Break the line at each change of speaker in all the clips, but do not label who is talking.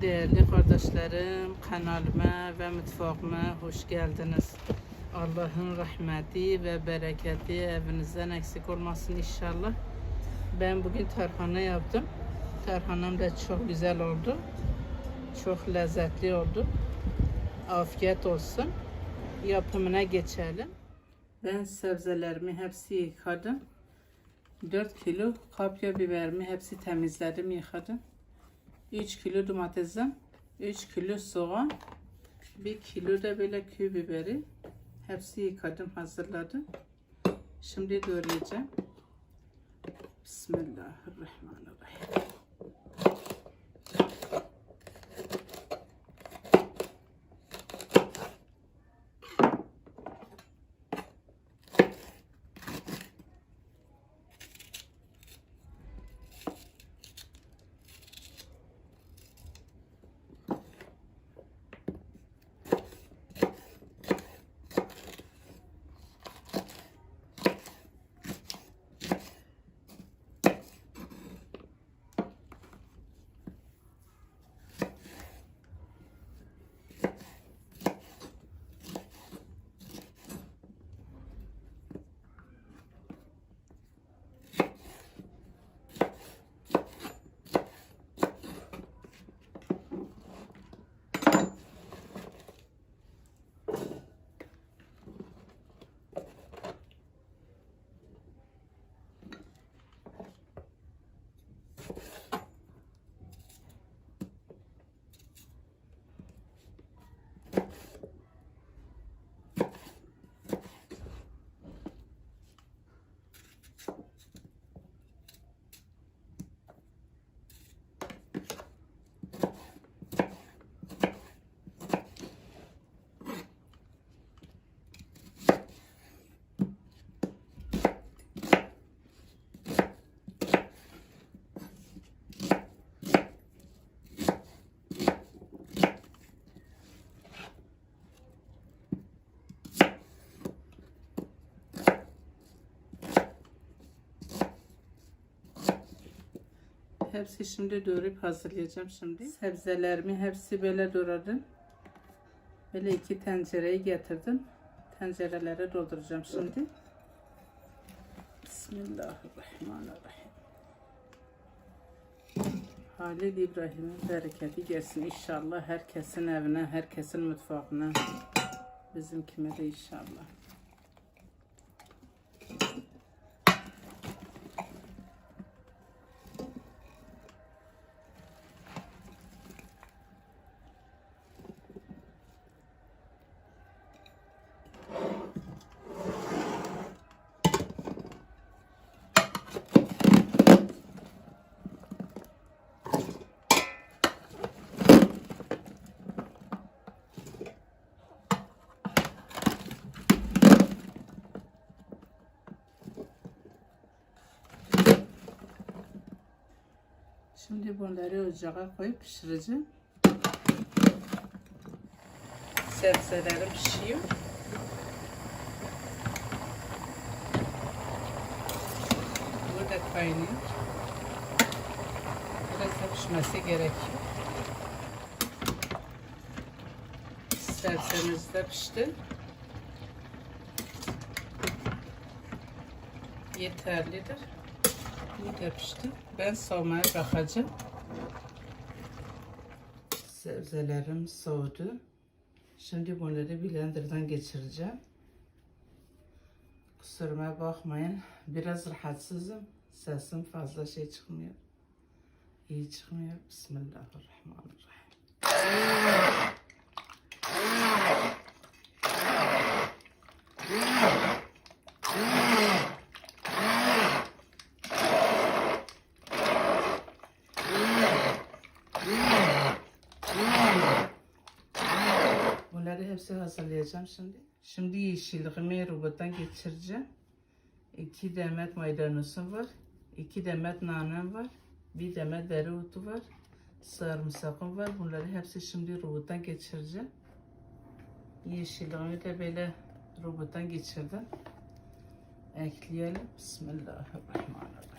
Değerli kardeşlerim, kanalıma ve mutfağıma hoş geldiniz. Allah'ın rahmeti ve bereketi evinizden eksik olmasın inşallah. Ben bugün tarhana yaptım. Tarhanam da çok güzel oldu. Çok lezzetli oldu. Afiyet olsun. Yapımına geçelim. Ben sebzelerimi hepsi yıkadım. 4 kilo kapya biberimi hepsi temizledim, yıkadım. 3 kilo domatesim, 3 kilo soğan, 1 kilo da böyle köy biberi. Hepsi yıkadım, hazırladım. Şimdi doğrayacağım. Bismillahirrahmanirrahim. Hepsi şimdi doğrayıp hazırlayacağım şimdi. Sebzelerimi hepsi böyle doğradım. Böyle iki tencereyi getirdim. Tencerelere dolduracağım şimdi. Bismillahirrahmanirrahim. Halil İbrahim'in bereketi gelsin inşallah herkesin evine, herkesin mutfağına. Bizimkime de inşallah. Şimdi bunları ocağa koyup pişireceğim. Sebzelerim pişiyor. Bu da kaynıyor. Biraz pişmesi gerekiyor. Sebzemiz de pişti. Yeterlidir. Da pişti. Ben soğumaya bırakacağım. Sebzelerim soğudu. Şimdi bunları blenderdan geçireceğim. Kusuruma bakmayın. Biraz rahatsızım. Sesim fazla şey çıkmıyor. İyi çıkmıyor. Bismillahirrahmanirrahim. Hepsi hazırlayacağım şimdi. Şimdi yeşilliğimi robottan geçireceğim. İki demet maydanozum var. iki demet nanem var. Bir demet dereotu var. Sarımsakım var. Bunları hepsi şimdi robottan geçireceğim. Yeşilliğimi de böyle robottan geçirdim. Ekleyelim. Bismillahirrahmanirrahim.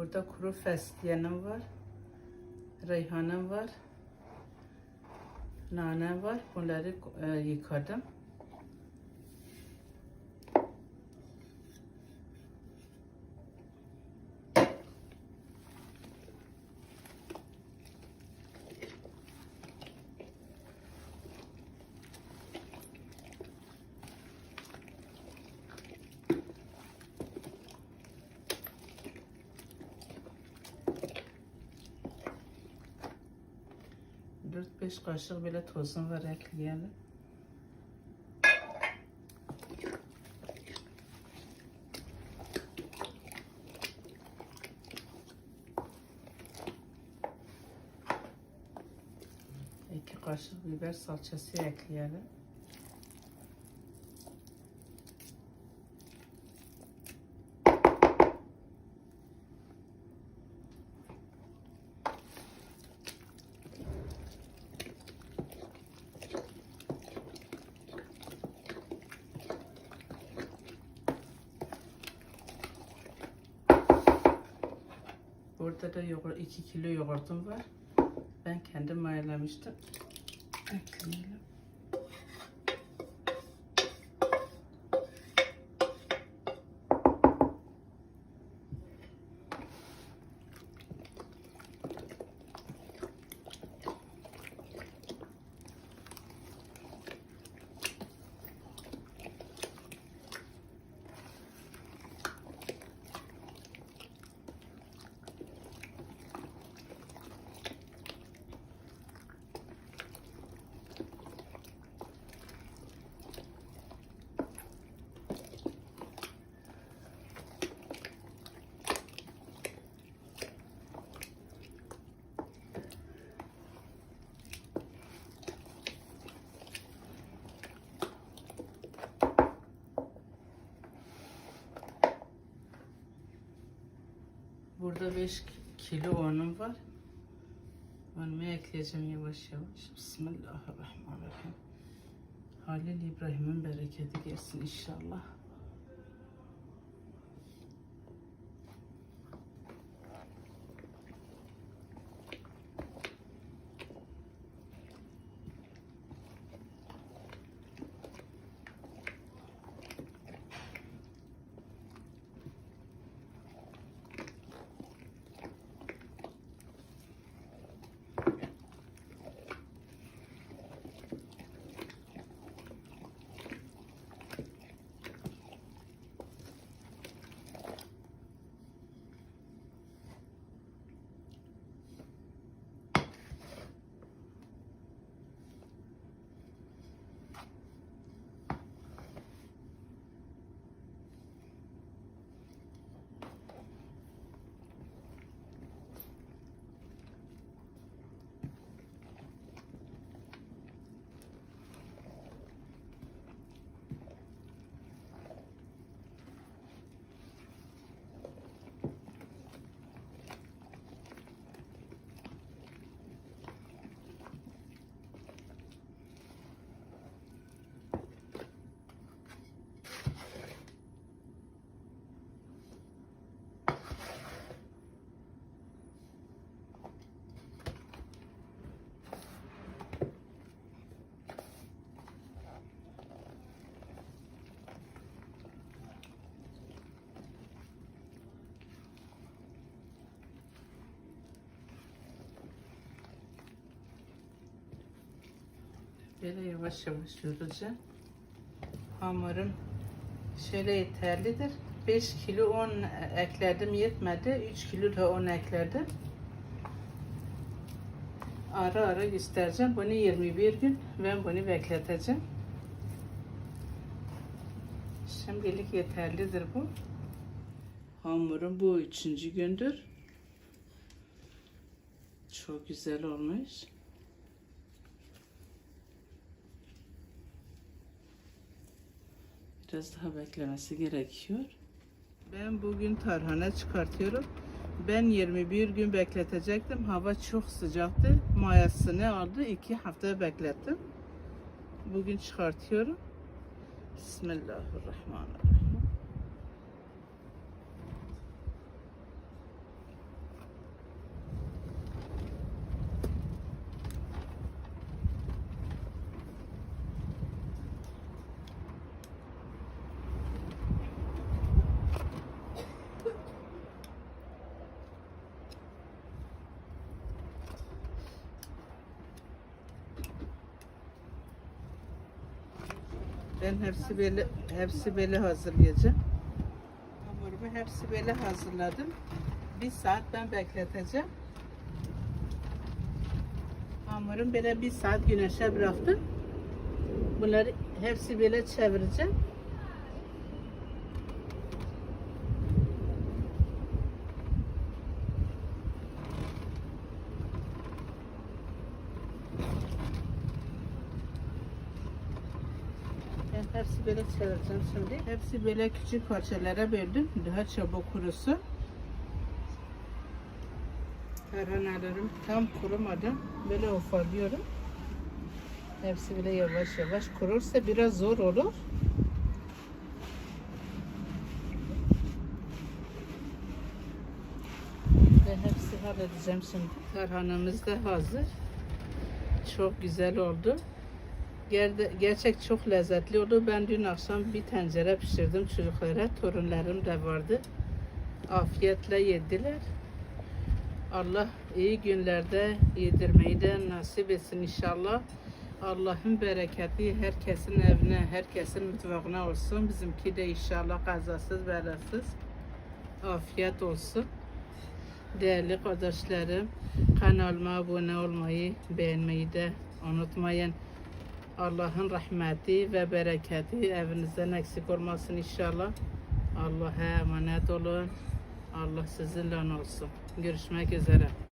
Burada kuru fesleğenim var. Reyhanım var. Nane var. Bunları e, yıkadım. Dört beş kaşık bile tozum var ekleyelim. İki kaşık biber salçası ekleyelim. Burada da yoğurt, 2 kilo yoğurtum var. Ben kendim mayalamıştım. Ekleyelim. Burada 5 kilo unum var. Unumu ekleyeceğim yavaş yavaş. Bismillahirrahmanirrahim. Halil İbrahim'in bereketi gelsin inşallah. Böyle yavaş yavaş yoğuracağım. Hamurum şöyle yeterlidir. 5 kilo un ekledim yetmedi. 3 kilo da un ekledim. Ara ara göstereceğim. Bunu 21 gün ben bunu bekleteceğim. Şimdilik yeterlidir bu. Hamurum bu üçüncü gündür. Çok güzel olmuş. Biraz daha beklemesi gerekiyor. Ben bugün tarhana çıkartıyorum. Ben 21 gün bekletecektim. Hava çok sıcaktı. Mayasını aldı. iki hafta beklettim. Bugün çıkartıyorum. Bismillahirrahmanirrahim. Ben hepsi böyle hepsi böyle hazırlayacağım. Hamurumu hepsi böyle hazırladım. Bir saat ben bekleteceğim. Hamurum böyle bir saat güneşe bıraktım. Bunları hepsi böyle çevireceğim. Hepsi böyle çevireceğim şimdi. Hepsi böyle küçük parçalara böldüm. Daha çabuk kurusun. Tarhanalarım tam kurumadan böyle ufalıyorum. Hepsi böyle yavaş yavaş kurursa biraz zor olur. Ve hepsi halledeceğim şimdi. Tarhanamız da hazır. Çok güzel oldu. Gerçek çok lezzetli oldu. Ben dün akşam bir tencere pişirdim çocuklara. Torunlarım da vardı. Afiyetle yediler. Allah iyi günlerde yedirmeyi de nasip etsin inşallah. Allah'ın bereketi herkesin evine, herkesin mutfağına olsun. Bizimki de inşallah kazasız belasız. Afiyet olsun. Değerli kardeşlerim, kanalıma abone olmayı, beğenmeyi de unutmayın. Allah'ın rahmeti ve bereketi evinizden eksik olmasın inşallah. Allah'a emanet olun. Allah sizinle olsun. Görüşmek üzere.